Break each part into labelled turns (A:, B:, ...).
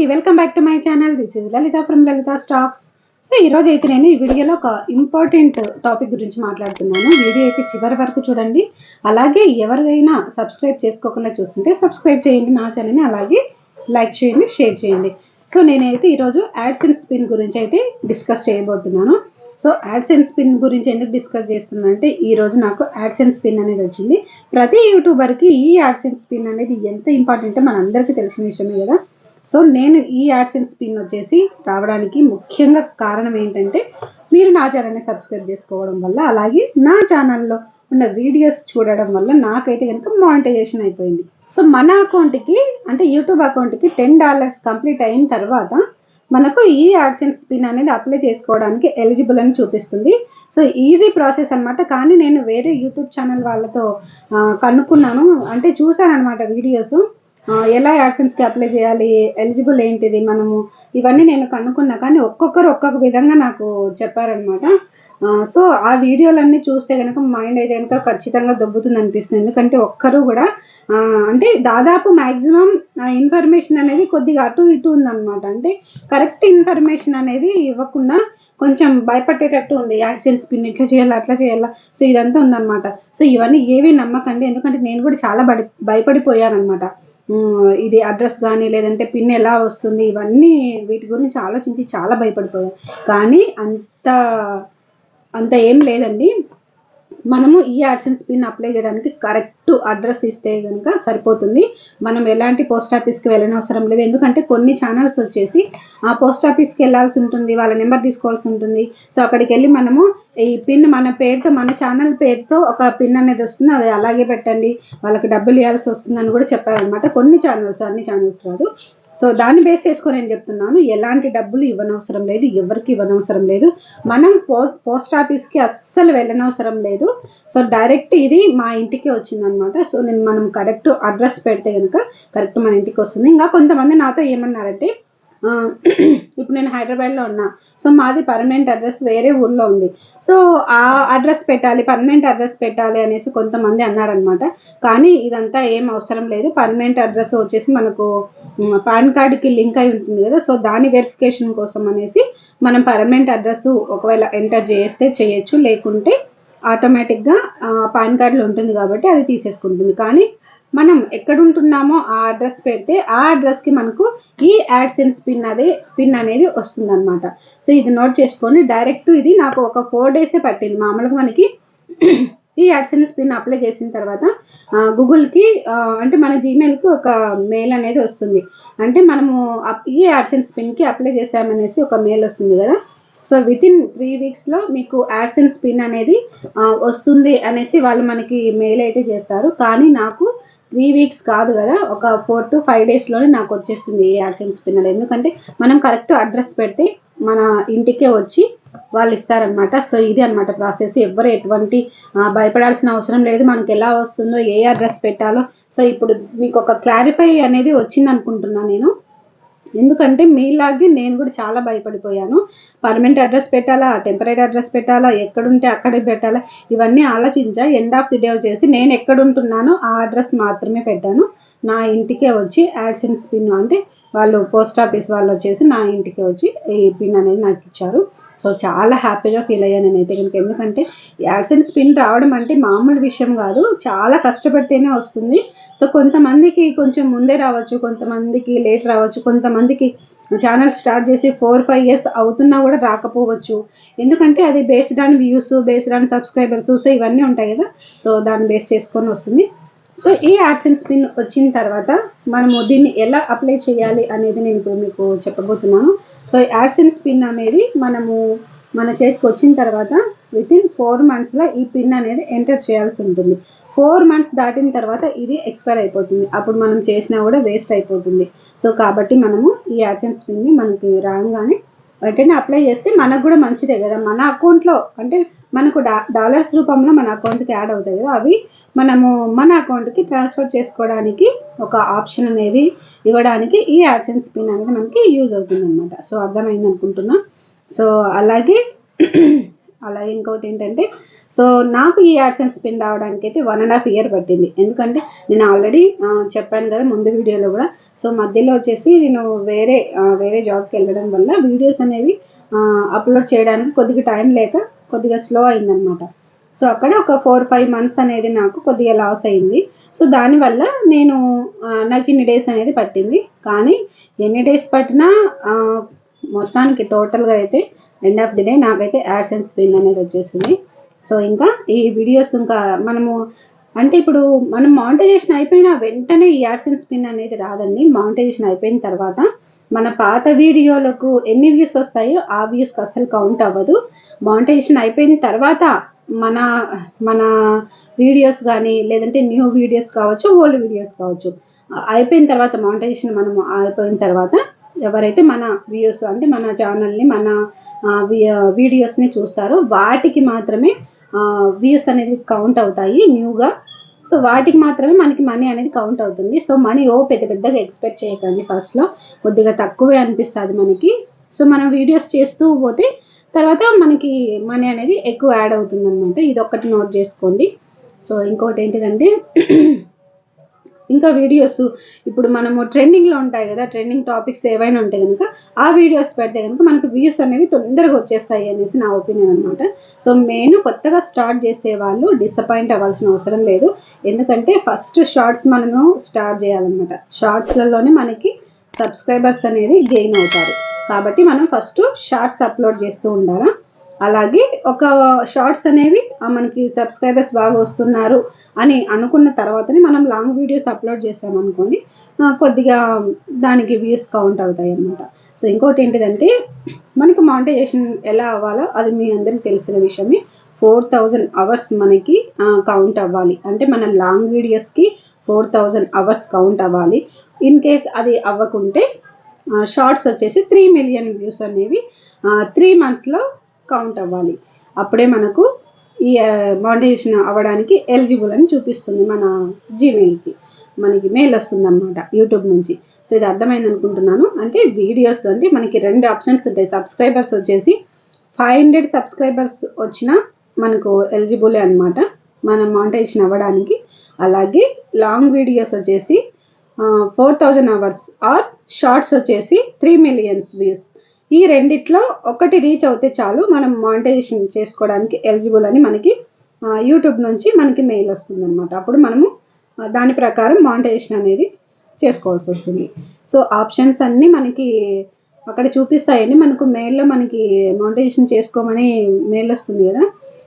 A: అందరికీ welcome back to my channel. This is Lalitha from Lalitha stocks so ఈరోజు అయితే నేను ఈ వీడియోలో ఒక ఇంపార్టెంట్ టాపిక్ గురించి మాట్లాడుతున్నాను. వీడియో అయితే చివరి వరకు చూడండి. అలాగే ఎవరికైనా సబ్స్క్రైబ్ చేసుకోకుండా చూస్తుంటే సబ్స్క్రైబ్ చేయండి నా ఛానల్ని అలాగే లైక్ చేయండి షేర్ చేయండి. సో నేనైతే ఈరోజు యాడ్స్ అండ్ స్పిన్ గురించి అయితే డిస్కస్ చేయబోతున్నాను. సో యాడ్స్ అండ్ స్పిన్ గురించి ఎందుకు డిస్కస్ చేస్తున్నా అంటే నాకు యాడ్స్ అండ్ స్పిన్ అనేది వచ్చింది. ప్రతి యూట్యూబర్కి ఈ యాడ్స్ అండ్ స్పిన్ అనేది ఎంత ఇంపార్టెంటో మనందరికీ తెలిసిన విషయమే కదా. సో నేను ఈ యాడ్స్ స్పిన్ వచ్చేసి రావడానికి ముఖ్యంగా కారణం ఏంటంటే మీరు నా ఛానల్ని సబ్స్క్రైబ్ చేసుకోవడం వల్ల అలాగే నా ఛానల్లో ఉన్న వీడియోస్ చూడడం వల్ల నాకైతే కనుక మానిటైజేషన్ అయిపోయింది. సో మన అకౌంట్కి అంటే యూట్యూబ్ అకౌంట్కి టెన్ డాలర్స్ కంప్లీట్ అయిన తర్వాత మనకు ఈ యాడ్సెన్స్ పిన్ అనేది అప్లై చేసుకోవడానికి ఎలిజిబుల్ అని చూపిస్తుంది. సో ఈజీ ప్రాసెస్ అన్నమాట. కానీ నేను వేరే యూట్యూబ్ ఛానల్ వాళ్ళతో కనుక్కున్నాను. అంటే చూశాను అనమాట వీడియోస్. ఎలా యాడ్సెన్స్కి అప్లై చేయాలి? ఎలిజిబుల్ ఏంటిది మనము? ఇవన్నీ నేను కనుక్కున్నా కానీ ఒక్కొక్కరు ఒక్కొక్క విధంగా నాకు చెప్పారనమాట సో ఆ వీడియోలన్నీ చూస్తే కనుక మైండ్ అయితే కనుక ఖచ్చితంగా దొబ్బుతుంది అనిపిస్తుంది. ఎందుకంటే ఒక్కరు కూడా అంటే దాదాపు మ్యాక్సిమం ఇన్ఫర్మేషన్ అనేది కొద్దిగా అటు ఇటు ఉందన్నమాట. అంటే కరెక్ట్ ఇన్ఫర్మేషన్ అనేది ఇవ్వకుండా కొంచెం భయపడేటట్టు ఉంది. యాడ్సెన్స్ పిన్ ఇట్లా చేయాలి అట్లా చేయాలా. సో ఇదంతా ఉందన్నమాట. సో ఇవన్నీ ఏవి నమ్మకండి. ఎందుకంటే నేను కూడా చాలా భయపడిపోయాను అనమాట ఇది అడ్రస్ కానీ లేదంటే పిన్ ఎలా వస్తుంది ఇవన్నీ వీటి గురించి ఆలోచించి చాలా భయపడిపోయాను కానీ అంత అంత ఏం లేదండి. మనము ఈ యాడ్సెన్స్ పిన్ అప్లై చేయడానికి కరెక్ట్ అడ్రస్ ఇస్తే కనుక సరిపోతుంది. మనం ఎలాంటి పోస్ట్ ఆఫీస్కి వెళ్ళనవసరం లేదు. ఎందుకంటే కొన్ని ఛానల్స్ వచ్చేసి ఆ పోస్ట్ ఆఫీస్కి వెళ్ళాల్సి ఉంటుంది వాళ్ళ నెంబర్ తీసుకోవాల్సి ఉంటుంది. సో అక్కడికి వెళ్ళి మనము ఈ పిన్ మన పేరుతో మన ఛానల్ పేరుతో ఒక పిన్ అనేది వస్తుంది. అది అలాగే పెట్టండి. వాళ్ళకి డబ్బులు ఇవ్వాల్సి వస్తుందని కూడా చెప్పారనమాట కొన్ని ఛానల్స్ అన్ని ఛానల్స్ కాదు. సో దాన్ని బేస్ చేసుకొని నేను చెప్తున్నాను? ఎలాంటి డబ్బులు ఇవ్వనవసరం లేదు ఎవరికి ఇవ్వనవసరం లేదు. మనం పో పోస్ట్ ఆఫీస్కి అస్సలు వెళ్ళనవసరం లేదు. సో డైరెక్ట్ ఇది మా ఇంటికి వచ్చిందనమాట. సో నేను మనం కరెక్ట్ అడ్రస్ పెడితే కనుక కరెక్ట్ మన ఇంటికి వస్తుంది. ఇంకా కొంతమంది నాతో ఏమన్నారంటే ఇప్పుడు నేను హైదరాబాద్లో ఉన్నా. సో మాది పర్మనెంట్ అడ్రస్ వేరే ఊర్లో ఉంది. సో ఆ అడ్రస్ పెట్టాలి పర్మనెంట్ అడ్రస్ పెట్టాలి అనేసి కొంతమంది అన్నారనమాట కానీ ఇదంతా ఏం అవసరం లేదు. పర్మనెంట్ అడ్రస్ వచ్చేసి మనకు పాన్ కార్డుకి లింక్ అయి ఉంటుంది కదా. సో దాని వెరిఫికేషన్ కోసం అనేసి మనం పర్మనెంట్ అడ్రస్ ఒకవేళ ఎంటర్ చేస్తే చేయొచ్చు. లేకుంటే ఆటోమేటిక్గా పాన్ కార్డులో ఉంటుంది కాబట్టి అది తీసేసుకుంటుంది. కానీ మనం ఎక్కడ ఉంటున్నామో ఆ అడ్రస్ పెడితే ఆ అడ్రస్కి మనకు ఈ యాడ్సెన్స్ పిన్ అదే పిన్ అనేది వస్తుందన్నమాట. సో ఇది నోట్ చేసుకొని డైరెక్ట్ ఇది నాకు ఒక ఫోర్ డేసే పట్టింది. మామూలుగా మనకి ఈ యాడ్సెన్స్ పిన్ అప్లై చేసిన తర్వాత గూగుల్కి అంటే మన జీమెయిల్కి ఒక మెయిల్ అనేది వస్తుంది. అంటే మనము ఈ యాడ్సెన్స్ పిన్కి అప్లై చేసామనేసి ఒక మెయిల్ వస్తుంది కదా. సో విత్ ఇన్ త్రీ వీక్స్లో మీకు యాడ్సెన్స్ పిన్ అనేది వస్తుంది అనేసి వాళ్ళు మనకి మెయిల్ అయితే చేస్తారు. కానీ నాకు త్రీ వీక్స్ కాదు కదా ఒక ఫోర్ టు ఫైవ్ డేస్లోనే నాకు వచ్చేసింది ఈ యాడ్సెన్స్ పిన్నలు. ఎందుకంటే మనం కరెక్ట్ అడ్రస్ పెడితే మన ఇంటికే వచ్చి వాళ్ళు ఇస్తారనమాట సో ఇది అన్నమాట ప్రాసెస్ ఎవరు ఎటువంటి భయపడాల్సిన అవసరం లేదు. మనకి ఎలా వస్తుందో ఏ అడ్రస్ పెట్టాలో. సో ఇప్పుడు మీకు ఒక క్లారిఫై అనేది వచ్చింది అనుకుంటున్నాను నేను. ఎందుకంటే మీలాగే నేను కూడా చాలా భయపడిపోయాను. పర్మనెంట్ అడ్రస్ పెట్టాలా? టెంపరీ అడ్రస్ పెట్టాలా? ఎక్కడుంటే అక్కడే పెట్టాలా? ఇవన్నీ ఆలోచించా. ఎండ్ ఆఫ్ ది డే చేసి నేను ఎక్కడుంటున్నానో ఆ అడ్రస్ మాత్రమే పెట్టాను. నా ఇంటికే వచ్చి యాడ్సెన్స్ పిన్ అంటే వాళ్ళు పోస్ట్ ఆఫీస్ వాళ్ళు వచ్చేసి నా ఇంటికి వచ్చి ఈ పిన్ అనేది నాకు ఇచ్చారు. సో చాలా హ్యాపీగా ఫీల్ అయ్యాను నేనైతే కనుక. ఎందుకంటే యాడ్సెన్స్ పిన్ రావడం అంటే మామూలు విషయం కాదు చాలా కష్టపడితేనే వస్తుంది. సో కొంతమందికి కొంచెం ముందే రావచ్చు కొంతమందికి లేట్ రావచ్చు కొంతమందికి ఛానల్ స్టార్ట్ చేసి ఫోర్ ఫైవ్ ఇయర్స్ అవుతున్నా కూడా రాకపోవచ్చు. ఎందుకంటే అది based on views based on subscribers so ఇవన్నీ ఉంటాయి కదా. సో దాన్ని బేస్ చేసుకొని వస్తుంది. సో ఈ యాడ్సెన్స్ పిన్ వచ్చిన తర్వాత మనము దీన్ని ఎలా అప్లై చేయాలి అనేది నేను ఇప్పుడు మీకు చెప్పబోతున్నాను. సో యాడ్సెన్స్ పిన్ అనేది మనము మన చేతికి వచ్చిన తర్వాత విత్ ఇన్ ఫోర్ మంత్స్లో ఈ పిన్ అనేది ఎంటర్ చేయాల్సి ఉంటుంది. ఫోర్ మంత్స్ దాటిన తర్వాత ఇది ఎక్స్పైర్ అయిపోతుంది. అప్పుడు మనం చేసినా కూడా వేస్ట్ అయిపోతుంది. సో కాబట్టి మనము ఈ యాడ్సెన్స్ పిన్ని మనకి రాగానే వెంటనే అప్లై చేస్తే మనకు కూడా మంచిదే కదా. మన అకౌంట్లో అంటే మనకు డా డాలర్స్ రూపంలో మన అకౌంట్కి యాడ్ అవుతాయి కదా అవి మనము మన అకౌంట్కి ట్రాన్స్ఫర్ చేసుకోవడానికి ఒక ఆప్షన్ అనేది ఇవ్వడానికి ఈ యాడ్సెన్స్ పిన్ అనేది మనకి యూజ్ అవుతుంది అనమాట సో అర్థమైంది అనుకుంటున్నా. సో అలాగే అలాగే ఇంకోటి ఏంటంటే సో నాకు ఈ యాడ్సెన్స్ పిన్ రావడానికి అయితే వన్ అండ్ హాఫ్ ఇయర్ పట్టింది. ఎందుకంటే నేను ఆల్రెడీ చెప్పాను కదా ముందు వీడియోలో కూడా. సో మధ్యలో వచ్చేసి నేను వేరే వేరే జాబ్కి వెళ్ళడం వల్ల వీడియోస్ అనేవి అప్లోడ్ చేయడానికి కొద్దిగా టైం లేక కొద్దిగా స్లో అయిందనమాట సో అక్కడ ఒక ఫోర్ ఫైవ్ మంత్స్ అనేది నాకు కొద్దిగా లాస్ అయింది. సో దానివల్ల నేను నాకు ఇన్ని డేస్ అనేది పట్టింది. కానీ ఎన్ని డేస్ పట్టినా మొత్తానికి టోటల్గా అయితే ఎండ్ ఆఫ్ ది డే నాకైతే యాడ్సెన్స్ పిన్ అనేది వచ్చేసింది. సో ఇంకా ఈ వీడియోస్ ఇంకా మనము అంటే ఇప్పుడు మనం మానిటైజేషన్ అయిపోయిన వెంటనే ఈ యాడ్సెన్స్ పిన్ అనేది రాదండి. మానిటైజేషన్ అయిపోయిన తర్వాత మన పాత వీడియోలకు ఎన్ని వ్యూస్ వస్తాయో ఆ వ్యూస్కి అసలు కౌంట్ అవ్వదు. మానిటైజేషన్ అయిపోయిన తర్వాత మన మన వీడియోస్ కానీ లేదంటే న్యూ వీడియోస్ కావచ్చు ఓల్డ్ వీడియోస్ కావచ్చు అయిపోయిన తర్వాత మానిటైజేషన్ మనం అయిపోయిన తర్వాత ఎవరైతే మన వ్యూస్ అంటే మన ఛానల్ని మన వీడియోస్ని చూస్తారో వాటికి మాత్రమే వ్యూస్ అనేది కౌంట్ అవుతాయి. న్యూగా సో వాటికి మాత్రమే మనకి మనీ అనేది కౌంట్ అవుతుంది. సో మనీ ఓ పెద్ద పెద్దగా ఎక్స్పెక్ట్ చేయకండి ఫస్ట్లో కొద్దిగా తక్కువే అనిపిస్తుంది మనకి. సో మనం వీడియోస్ చేస్తూ పోతే తర్వాత మనకి మనీ అనేది ఎక్కువ యాడ్ అవుతుంది అనమాట ఇది ఒక్కటి నోట్ చేసుకోండి. సో ఇంకోటి ఏంటిదంటే ఇంకా వీడియోస్ ఇప్పుడు మనము ట్రెండింగ్లో ఉంటాయి కదా ట్రెండింగ్ టాపిక్స్ ఏవైనా ఉంటాయి కనుక ఆ వీడియోస్ పెడితే కనుక మనకు వ్యూస్ అనేవి తొందరగా వచ్చేస్తాయి అనేసి నా ఒపీనియన్ అనమాట సో మెయిన్ కొత్తగా స్టార్ట్ చేసే వాళ్ళు డిసప్పాయింట్ అవ్వాల్సిన అవసరం లేదు. ఎందుకంటే ఫస్ట్ షార్ట్స్ మనము స్టార్ట్ చేయాలన్నమాట. షార్ట్స్లలోనే మనకి సబ్స్క్రైబర్స్ అనేది గెయిన్ అవుతారు. కాబట్టి మనం ఫస్ట్ షార్ట్స్ అప్లోడ్ చేస్తూ ఉండాలా? అలాగే ఒక షార్ట్స్ అనేవి మనకి సబ్స్క్రైబర్స్ బాగా వస్తున్నారు అని అనుకున్న తర్వాతనే మనం లాంగ్ వీడియోస్ అప్లోడ్ చేసామనుకోండి కొద్దిగా దానికి వ్యూస్ కౌంట్ అవుతాయి అన్నమాట. సో ఇంకోటి ఏంటిదంటే మనకి మానిటైజేషన్ ఎలా అవ్వాలో అది మీ అందరికీ తెలిసిన విషయమే. ఫోర్ థౌజండ్ అవర్స్ మనకి కౌంట్ అవ్వాలి. అంటే మనం లాంగ్ వీడియోస్కి ఫోర్ థౌజండ్ అవర్స్ కౌంట్ అవ్వాలి. ఇన్ కేస్ అది అవ్వకుంటే షార్ట్స్ వచ్చేసి త్రీ మిలియన్ వ్యూస్ అనేవి త్రీ మంత్స్లో కౌంట్ అవ్వాలి. అప్పుడే మనకు ఈ మానిటైజేషన్ అవ్వడానికి ఎలిజిబుల్ అని చూపిస్తుంది మన జీమెయిల్కి మనకి మెయిల్ వస్తుంది అనమాట యూట్యూబ్ నుంచి. సో ఇది అర్థమైంది అనుకుంటున్నాను. అంటే వీడియోస్ అంటే మనకి రెండు ఆప్షన్స్ ఉంటాయి. సబ్స్క్రైబర్స్ వచ్చేసి ఫైవ్ హండ్రెడ్ సబ్స్క్రైబర్స్ వచ్చినా మనకు ఎలిజిబులే అనమాట మనం మానిటైజేషన్ అవ్వడానికి. అలాగే లాంగ్ వీడియోస్ వచ్చేసి four thousand hours or shorts వచ్చేసి త్రీ మిలియన్స్ వ్యూస్ ఈ రెండిట్లో ఒకటి రీచ్ అవుతే చాలు మనం మానిటైజేషన్ చేసుకోవడానికి ఎలిజిబుల్ అని మనకి యూట్యూబ్ నుంచి మనకి మెయిల్ వస్తుంది అనమాట అప్పుడు మనము దాని ప్రకారం మానిటైజేషన్ అనేది చేసుకోవాల్సి వస్తుంది. సో ఆప్షన్స్ అన్నీ మనకి అక్కడ చూపిస్తాయండి. మనకు మెయిల్లో మనకి మానిటైజేషన్ చేసుకోమని మెయిల్ వస్తుంది కదా.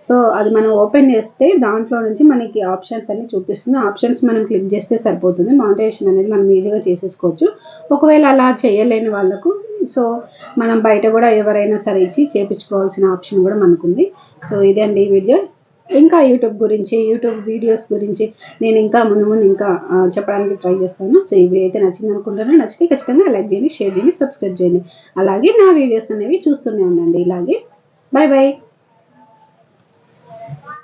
A: సో అది మనం ఓపెన్ చేస్తే దాంట్లో నుంచి మనకి ఆప్షన్స్ అన్ని చూపిస్తుంది. ఆప్షన్స్ మనం క్లిక్ చేస్తే సరిపోతుంది. మానిటైజేషన్ అనేది మనం ఈజీగా చేసేసుకోవచ్చు. ఒకవేళ అలా చేయలేని వాళ్ళకు సో మనం బయట కూడా ఎవరైనా సరే ఇచ్చి చేపించుకోవాల్సిన ఆప్షన్ కూడా మనకుంది. సో ఇదే అండి ఈ వీడియో. ఇంకా యూట్యూబ్ గురించి యూట్యూబ్ వీడియోస్ గురించి నేను ఇంకా ముందు ముందు ఇంకా చెప్పడానికి ట్రై చేస్తాను. సో ఈ వీడియో అయితే నచ్చింది అనుకుంటున్నాను నచ్చితే ఖచ్చితంగా లైక్ చేయండి షేర్ చేయండి సబ్స్క్రైబ్ చేయండి. అలాగే నా వీడియోస్ అనేవి చూస్తూనే ఉండండి. ఇలాగే. Bye bye